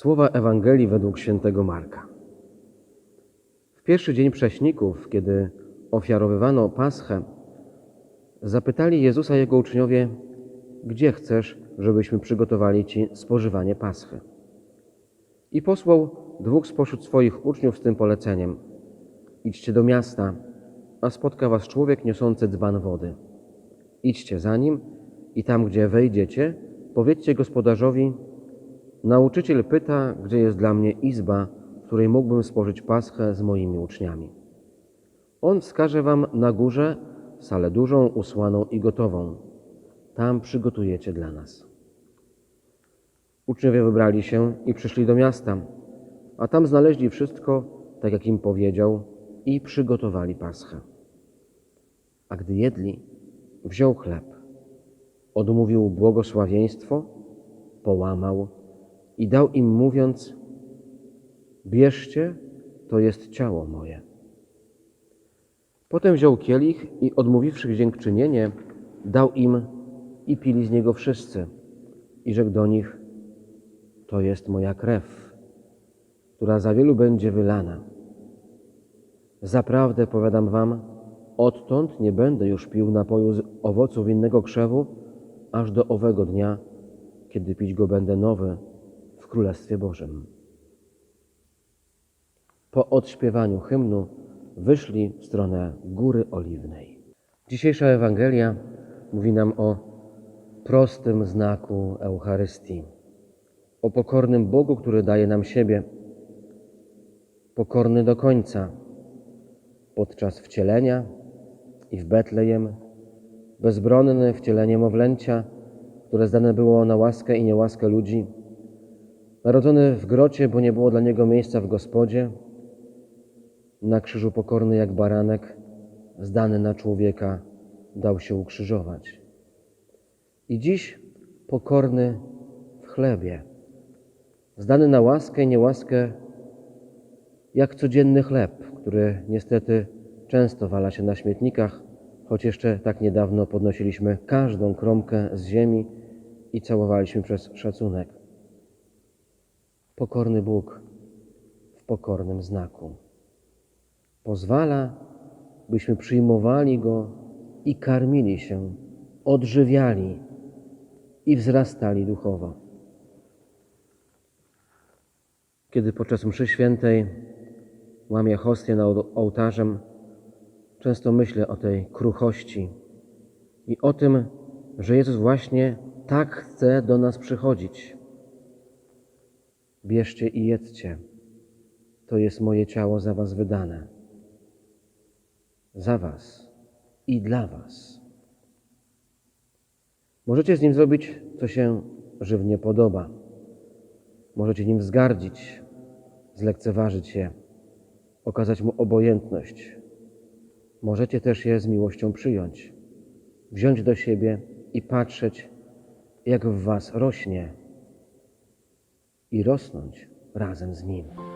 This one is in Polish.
Słowa Ewangelii według świętego Marka. W pierwszy dzień prześników, kiedy ofiarowywano Paschę, zapytali Jezusa jego uczniowie, gdzie chcesz, żebyśmy przygotowali Ci spożywanie Paschy. I posłał dwóch spośród swoich uczniów z tym poleceniem. Idźcie do miasta, a spotka was człowiek niosący dzban wody. Idźcie za nim i tam, gdzie wejdziecie, powiedzcie gospodarzowi, nauczyciel pyta, gdzie jest dla mnie izba, w której mógłbym spożyć paschę z moimi uczniami. On wskaże wam na górze salę dużą, usłaną i gotową. Tam przygotujecie dla nas. Uczniowie wybrali się i przyszli do miasta, a tam znaleźli wszystko, tak jak im powiedział, i przygotowali paschę. A gdy jedli, wziął chleb, odmówił błogosławieństwo, połamał i dał im, mówiąc: Bierzcie, to jest ciało moje. Potem wziął kielich i odmówiwszy dziękczynienie, dał im i pili z niego wszyscy. I rzekł do nich: To jest moja krew, która za wielu będzie wylana. Zaprawdę powiadam wam, odtąd nie będę już pił napoju z owoców innego krzewu, aż do owego dnia, kiedy pić go będę nowy Królestwie Bożym. Po odśpiewaniu hymnu wyszli w stronę Góry Oliwnej. Dzisiejsza Ewangelia mówi nam o prostym znaku Eucharystii, o pokornym Bogu, który daje nam siebie, pokorny do końca, podczas wcielenia i w Betlejem, bezbronny wcielenie niemowlęcia, które zdane było na łaskę i niełaskę ludzi, narodzony w grocie, bo nie było dla niego miejsca w gospodzie, na krzyżu pokorny jak baranek, zdany na człowieka, dał się ukrzyżować. I dziś pokorny w chlebie, zdany na łaskę i niełaskę jak codzienny chleb, który niestety często wala się na śmietnikach, choć jeszcze tak niedawno podnosiliśmy każdą kromkę z ziemi i całowaliśmy przez szacunek. Pokorny Bóg w pokornym znaku. Pozwala, byśmy przyjmowali Go i karmili się, odżywiali i wzrastali duchowo. Kiedy podczas mszy świętej łamię hostię nad ołtarzem, często myślę o tej kruchości i o tym, że Jezus właśnie tak chce do nas przychodzić. Bierzcie i jedzcie. To jest moje ciało za was wydane. Za was i dla was. Możecie z nim zrobić, co się żywnie podoba. Możecie nim wzgardzić, zlekceważyć je, okazać mu obojętność. Możecie też je z miłością przyjąć, wziąć do siebie i patrzeć, jak w was rośnie i rosnąć razem z nim.